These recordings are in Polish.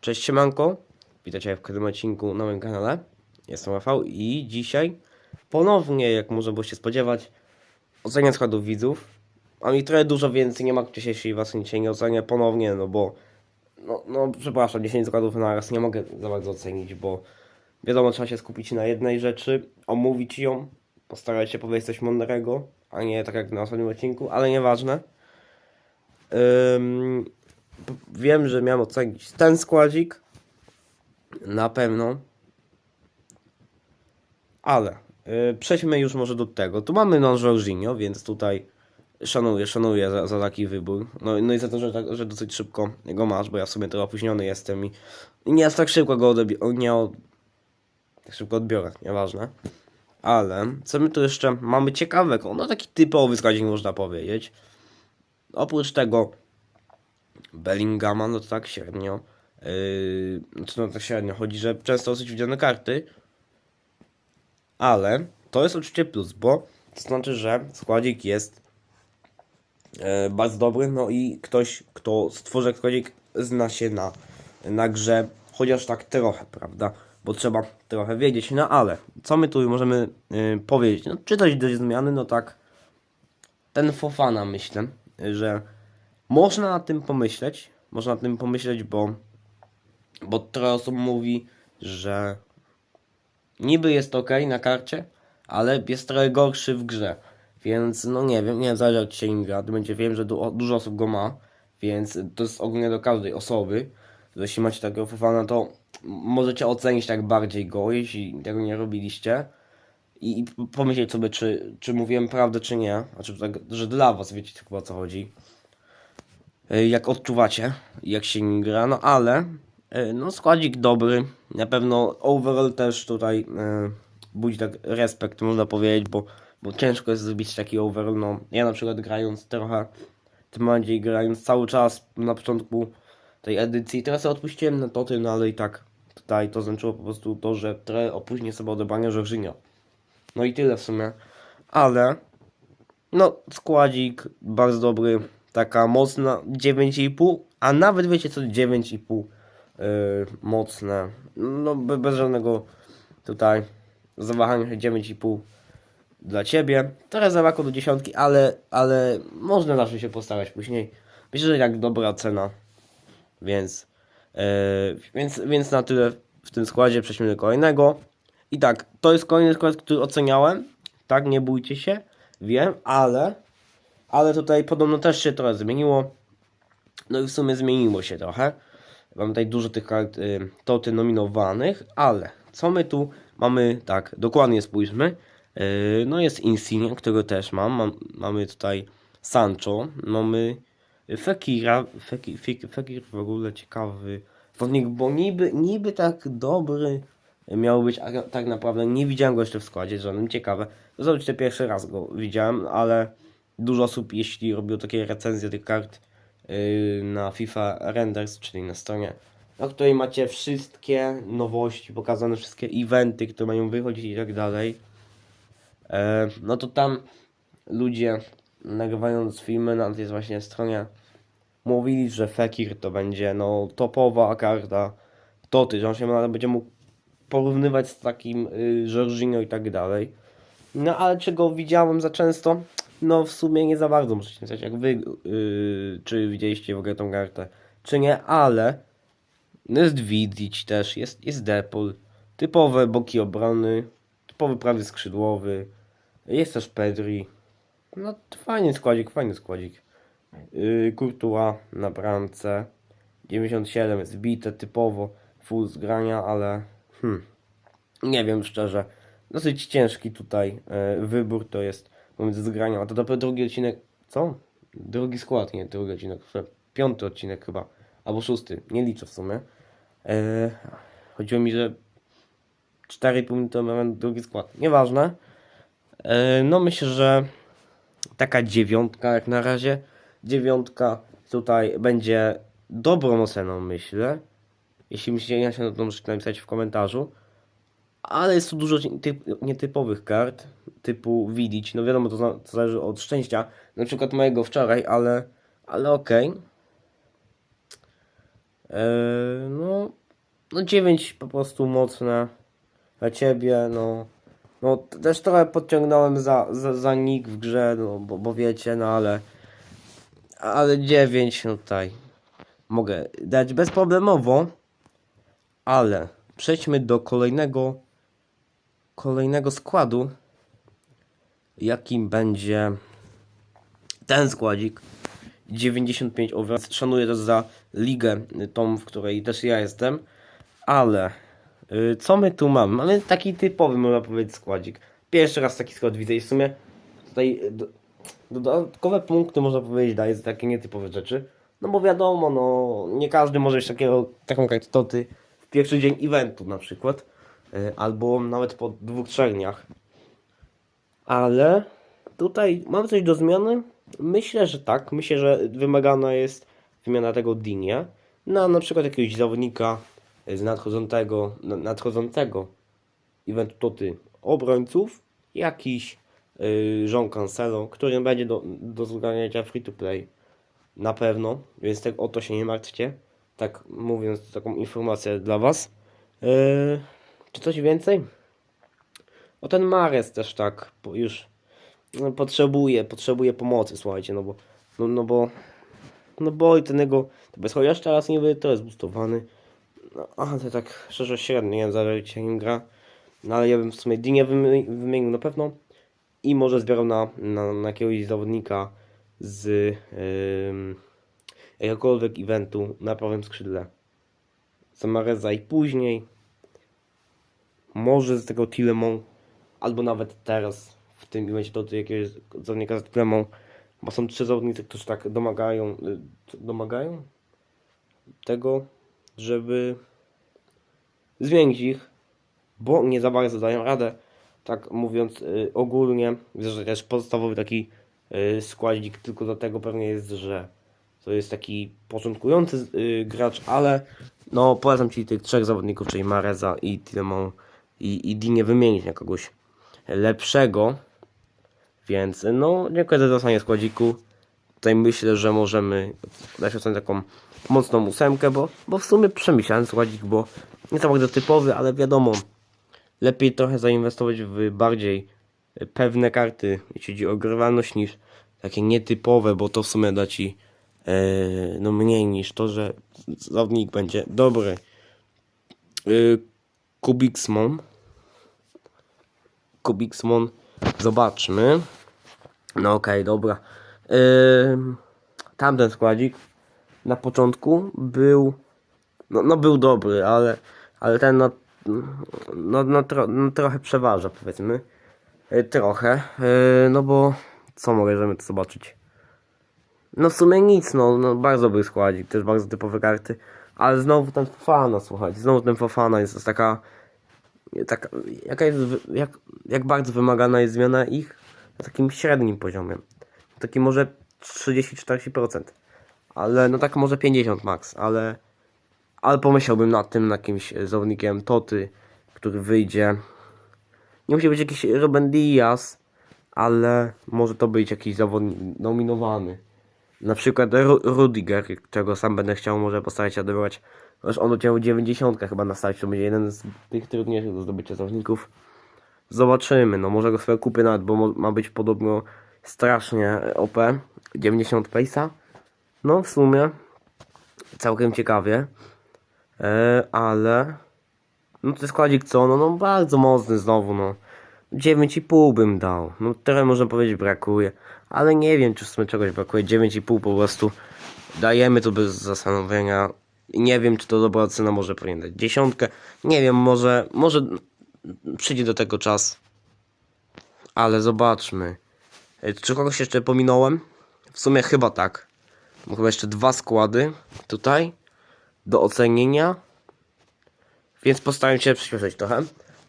Cześć siemanko, witajcie w kolejnym odcinku na moim kanale. Jestem Rafał i dzisiaj ponownie, jak może było się spodziewać, ocenię składów widzów. A mi trochę dużo więcej, nie ma gdzie jeśli was dzisiaj nie ocenię ponownie, no bo no, no przepraszam, 10 składów na raz nie mogę za bardzo ocenić, bo wiadomo, trzeba się skupić na jednej rzeczy, omówić ją, postarać się powiedzieć coś mądrego, a nie tak jak na ostatnim odcinku, ale nieważne. P- wiem, że miałem ocenić ten składzik. Na pewno. Ale yy, przejdźmy już może do tego. Tu mamy non Jorginho, więc tutaj szanuję, szanuję za, za taki wybór. No, no i za to, że, tak, że dosyć szybko go masz, bo ja w sumie trochę opóźniony jestem i, nie aż tak szybko go odebi- nie od, tak szybko odbiorę, nieważne. Ale co my tu jeszcze mamy ciekawego? No taki typowy składzik można powiedzieć. Oprócz tego Bellingama, no to tak średnio. Yy, no tak średnio. Chodzi, że często dosyć widziane karty. Ale to jest oczywiście plus, bo to znaczy, że składzik jest e, bardzo dobry, no i ktoś, kto stworzy składzik, zna się na, na grze, chociaż tak trochę, prawda? Bo trzeba trochę wiedzieć, no ale co my tu możemy y, powiedzieć? No, czy coś do zmiany? No tak, ten Fofana myślę, że można nad tym pomyśleć, można nad tym pomyśleć, bo, bo trochę osób mówi, że niby jest ok na karcie, ale jest trochę gorszy w grze. Więc no nie wiem, nie wiem, zależy jak się gra. Będzie wiem, że du- dużo osób go ma, więc to jest ogólnie do każdej osoby. Jeśli macie takiego Fofana, to możecie ocenić tak bardziej go, jeśli tego nie robiliście. I, i pomyśleć sobie, czy, czy mówiłem prawdę, czy nie. Znaczy, tak, że dla was wiecie chyba o co chodzi. Y, Jak odczuwacie, jak się nim gra, no ale y, no składzik dobry. Na pewno overall też tutaj y, budzi tak respekt, można powiedzieć, bo, bo ciężko jest zrobić taki overall. No, ja na przykład grając trochę, tym bardziej grając cały czas na początku tej edycji, teraz odpuściłem na toty, no ale i tak tutaj to znaczyło po prostu to, że trochę opóźnię sobie odebranie Jorginho. No i tyle w sumie. Ale no składzik bardzo dobry, taka mocna 9,5, a nawet wiecie co 9,5 yy, mocne. No be, bez żadnego tutaj zawahania 9,5 dla ciebie. Trochę zabrakło do dziesiątki, ale, ale można zawsze się postarać później. Myślę, że jak dobra cena. Więc, yy, więc, więc na tyle w tym składzie. Przejdźmy do kolejnego. I tak, to jest kolejny skład, który oceniałem. Tak, nie bójcie się. Wiem, ale, ale tutaj podobno też się trochę zmieniło. No i w sumie zmieniło się trochę. Mam tutaj dużo tych kart y, toty nominowanych, ale co my tu mamy? Tak, dokładnie spójrzmy. Y, no jest Insigne, którego też mam. mam. Mamy tutaj Sancho, mamy Fekira. Fekir, Fekir, Fekir w ogóle ciekawy zawodnik, bo niby, niby tak dobry miał być, a tak naprawdę nie widziałem go jeszcze w składzie żadnym. Ciekawe. Zobaczcie, pierwszy raz go widziałem, ale dużo osób, jeśli robiło takie recenzje tych kart yy, na FIFA Renders, czyli na stronie, na której macie wszystkie nowości, pokazane wszystkie eventy, które mają wychodzić i tak dalej, e, no to tam ludzie nagrywając filmy na tej właśnie stronie mówili, że Fekir to będzie no topowa karta Toty, że on się będzie mógł porównywać z takim y, i tak dalej. No ale czy go widziałem za często? No w sumie nie za bardzo, muszę się napisać, jak wy, y, czy widzieliście w ogóle tą kartę, czy nie, ale jest Widzić też, jest, jest Depol, typowe boki obrony, typowy prawy skrzydłowy, jest też Pedri, no fajny składzik, fajny składzik. Yy, na bramce, 97 jest bite typowo, full z grania, ale hmm, nie wiem szczerze. Dosyć ciężki tutaj e, wybór to jest pomiędzy zgraniem, a to dopiero drugi odcinek. Co? Drugi skład, nie drugi odcinek. Piąty odcinek chyba. Albo szósty. Nie liczę w sumie. E, chodziło mi, że 4,5 minuty miałem drugi skład. Nieważne. E, no myślę, że taka dziewiątka jak na razie. Dziewiątka tutaj będzie dobrą oceną, myślę. Jeśli myślicie inaczej, to możecie napisać w komentarzu. Ale jest tu dużo typ, nietypowych kart, typu Widzić. No wiadomo, to, to zależy od szczęścia. Na przykład mojego wczoraj, ale, ale okej. Eee, no, no 9 po prostu mocne dla ciebie, no. No też trochę podciągnąłem za, za, za nick w grze, no bo, bo wiecie, no ale ale 9 no tutaj mogę dać bezproblemowo, ale przejdźmy do kolejnego kolejnego składu, jakim będzie ten składzik 95 over. Szanuję to za ligę, y, tą, w której też ja jestem, ale y, co my tu mamy? Mamy taki typowy, można powiedzieć, składzik. Pierwszy raz taki skład widzę i w sumie tutaj y, do, dodatkowe punkty, można powiedzieć, daje za takie nietypowe rzeczy. No bo wiadomo, no nie każdy może mieć takiego, taką kartoty w pierwszy dzień eventu na przykład, albo nawet po dwóch, trzech dniach. Ale tutaj mamy coś do zmiany? Myślę, że tak. Myślę, że wymagana jest wymiana tego Dinie na na przykład jakiegoś zawodnika z nadchodzącego, na- nadchodzącego eventu Toty obrońców, jakiś yy, Jean Cancelo, który będzie do, do free to play na pewno, więc tak o to się nie martwcie. Tak mówiąc, taką informację dla Was. Yy, czy coś więcej? O ten Mares też tak już no, potrzebuje, potrzebuje pomocy, słuchajcie, no bo no, no bo no bo i ten jego bez chociaż teraz niby to jest boostowany. No, ale tak szczerze średnio, nie wiem, zależy jak nim gra. No ale ja bym w sumie Dinie wymi- wymienił na pewno i może zbierał na, na, na jakiegoś zawodnika z ym, jakiegokolwiek eventu na prawym skrzydle. Samareza i później może z tego Tilemon albo nawet teraz w tym evencie do jakiegoś zawodnika z Tilemon bo są trzy zawodnicy, którzy tak domagają y, domagają tego, żeby zmienić ich, bo nie za bardzo dają radę. Tak mówiąc y, ogólnie, że też podstawowy taki y, składzik tylko dlatego pewnie jest, że to jest taki początkujący y, gracz, ale no polecam Ci tych trzech zawodników, czyli Mareza i Tilemon i, i Dinie wymienić na kogoś lepszego. Więc no dziękuję za dostanie składziku. Tutaj myślę, że możemy dać ocenę taką mocną ósemkę, bo, bo w sumie przemyślany składzik, bo nie tak bardzo typowy, ale wiadomo, lepiej trochę zainwestować w bardziej pewne karty, jeśli chodzi o grywalność, niż takie nietypowe, bo to w sumie da Ci e, no mniej niż to, że zawodnik będzie dobry. E, Kubiksmon. Kubiksmon. Zobaczmy. No okej, dobra. Ym, tamten składzik na początku był no, no był dobry, ale ale ten no, no, no, tro, no trochę przeważa powiedzmy. Y, trochę. Y, no bo co możemy tu zobaczyć? No w sumie nic, no, no bardzo dobry składzik, też bardzo typowe karty. Ale znowu ten Fofana, słuchajcie, znowu ten Fofana jest taka tak, jaka jest, jak, jak bardzo wymagana jest zmiana ich na takim średnim poziomie. Taki może 30-40%. Ale no tak może 50 max, ale ale pomyślałbym nad tym, na jakimś zawodnikiem Toty, który wyjdzie. Nie musi być jakiś Ruben Diaz, ale może to być jakiś zawodnik nominowany. Na przykład Ru Rudiger, którego sam będę chciał może postarać się odebrać. Chociaż on uciął 90 chyba na starcie, to będzie jeden z tych trudniejszych do zdobycia zawodników. Zobaczymy, no może go sobie kupię nawet, bo ma być podobno strasznie OP. 90 pace'a. No w sumie całkiem ciekawie. E, ale no ten składzik co? No, no bardzo mocny znowu, no. 9,5 bym dał. No trochę można powiedzieć brakuje. Ale nie wiem, czy w sumie czegoś brakuje. 9,5 po prostu dajemy to bez zastanowienia. Nie wiem, czy to dobra cena może powinien dać dziesiątkę. Nie wiem, może, może przyjdzie do tego czas. Ale zobaczmy. E, Czy kogoś jeszcze pominąłem? W sumie chyba tak. Mam chyba jeszcze dwa składy tutaj do ocenienia. Więc postaram się przyspieszyć trochę.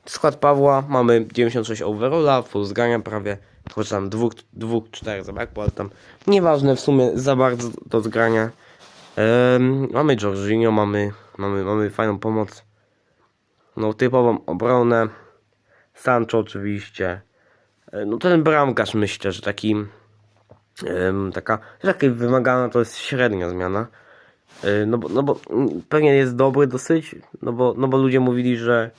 Skład Pawła mamy 96 overalla, full zgrania prawie, choć tam dwóch, dwóch, czterech zabrakło, ale tam nieważne w sumie za bardzo do zgrania. Mamy Jorginho, mamy, mamy, mamy fajną pomoc. No typową obronę. Sancho oczywiście. E, No ten bramkarz myślę, że taki taka, taka wymagana to jest średnia zmiana. Yy, No bo, no bo mm, pewnie jest dobry dosyć, no bo, no bo ludzie mówili, że,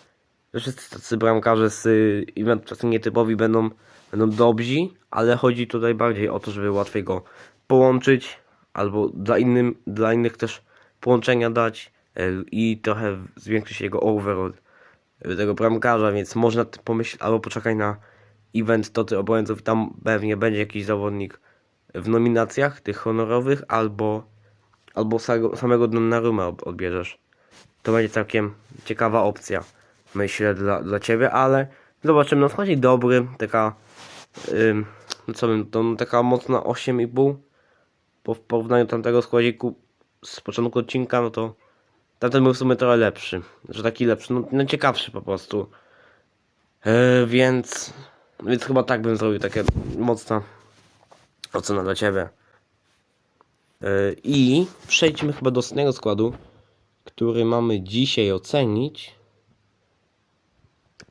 że wszyscy tacy bramkarze z y, event czasem nietypowi będą, będą dobrzy, ale chodzi tutaj bardziej o to, żeby łatwiej go połączyć, albo dla, innym, dla innych też połączenia dać yy, i trochę zwiększyć jego overall yy, tego bramkarza, więc można pomyśleć, albo poczekaj na event Toty Obrońców. Tam pewnie będzie jakiś zawodnik w nominacjach tych honorowych, albo albo samego, Donnarumma odbierzesz. To będzie całkiem ciekawa opcja, myślę, dla, dla Ciebie, ale zobaczymy, no wchodzi dobry, taka, ym, no co bym, to no, taka mocna 8,5 po porównaniu tamtego składziku z początku odcinka, no to tamten był w sumie trochę lepszy, że taki lepszy, no, no ciekawszy po prostu. Yy, więc, więc chyba tak bym zrobił, takie mocna ocena dla Ciebie. Yy, I przejdźmy chyba do ostatniego składu, który mamy dzisiaj ocenić.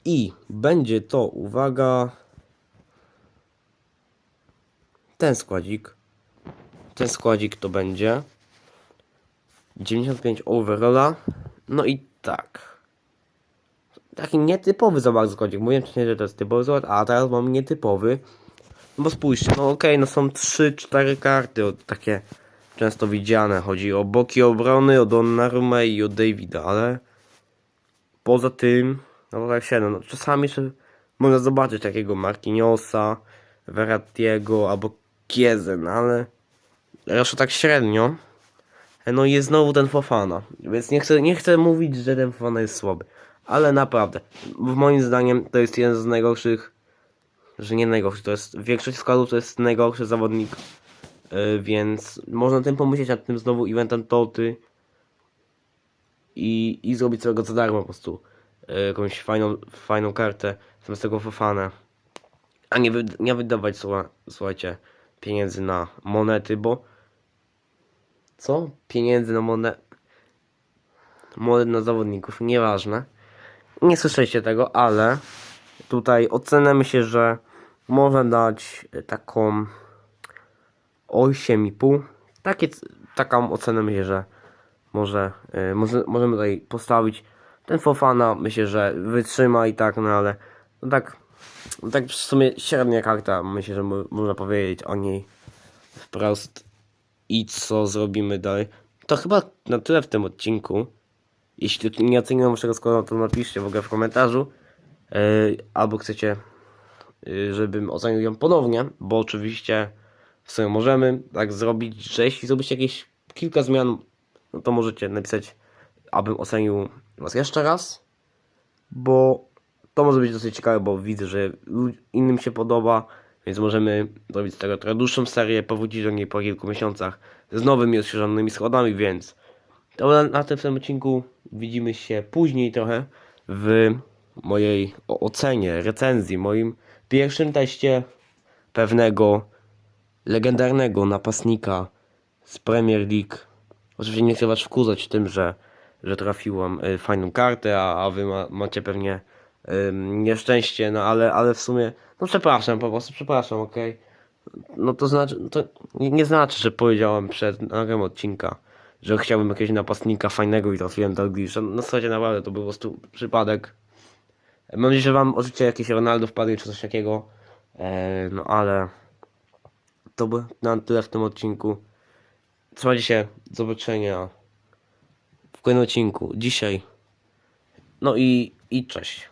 I będzie to, uwaga, ten składzik. Ten składzik to będzie 95 overalla. No i tak. Taki nietypowy za bardzo składzik. Mówiłem wcześniej, że to jest typowy skład, a teraz mam nietypowy. No bo spójrzcie, no okej, no są 3-4 karty takie często widziane. Chodzi o boki obrony, o Donnarumma i o Davida, ale poza tym, no tak się, no, czasami jeszcze można zobaczyć takiego Marquinhosa, Verrattiego albo Kiezę, no ale raczej tak średnio. No i jest znowu ten Fofana, więc nie chcę, nie chcę mówić, że ten Fofana jest słaby, ale naprawdę, w moim zdaniem to jest jeden z najgorszych, że nie najgorszy, to jest, większość składów to jest najgorszy zawodnik Yy, więc można tym pomyśleć nad tym znowu eventem Toty i, i zrobić sobie go za darmo po prostu yy, jakąś fajną, fajną kartę zamiast tego Fofana a nie, wy, nie wydawać słucha, słuchajcie pieniędzy na monety, bo co? Pieniędzy na monet na zawodników, nieważne nie słyszeliście tego, ale tutaj ocenę myślę, że można dać taką 8,5. Takie, taką ocenę myślę, że może, yy, może, możemy tutaj postawić. Ten Fofana myślę, że wytrzyma i tak, no ale no tak, no tak w sumie średnia karta, myślę, że mo można powiedzieć o niej wprost i co zrobimy dalej. To chyba na tyle w tym odcinku. Jeśli nie oceniłem waszego składu, to napiszcie w ogóle w komentarzu. Yy, albo chcecie, yy, żebym ocenił ją ponownie, bo oczywiście w sumie możemy tak zrobić, że jeśli zrobicie jakieś kilka zmian, no to możecie napisać, abym ocenił was jeszcze raz, bo to może być dosyć ciekawe, bo widzę, że innym się podoba, więc możemy zrobić z tego trochę dłuższą serię, powrócić do niej po kilku miesiącach z nowymi, odświeżonymi składami, więc to na, na tym samym odcinku widzimy się później trochę w mojej ocenie, recenzji, moim pierwszym teście pewnego legendarnego napastnika z Premier League. Oczywiście nie chcę was wkurzać tym, że, że trafiłam y, fajną kartę, a, a wy ma, macie pewnie nieszczęście, no ale, ale w sumie, no przepraszam po prostu, przepraszam, okej. No to znaczy, to nie, nie znaczy, że powiedziałem przed nagraniem odcinka, że chciałbym jakiegoś napastnika fajnego i trafiłem do Glisza. No słuchajcie, naprawdę to był po prostu przypadek. Mam nadzieję, że wam oczywiście jakieś Ronaldo wpadły czy coś takiego, e, no ale to by na tyle w tym odcinku. Trzymajcie się, do zobaczenia w kolejnym odcinku. Dzisiaj. No i, i cześć.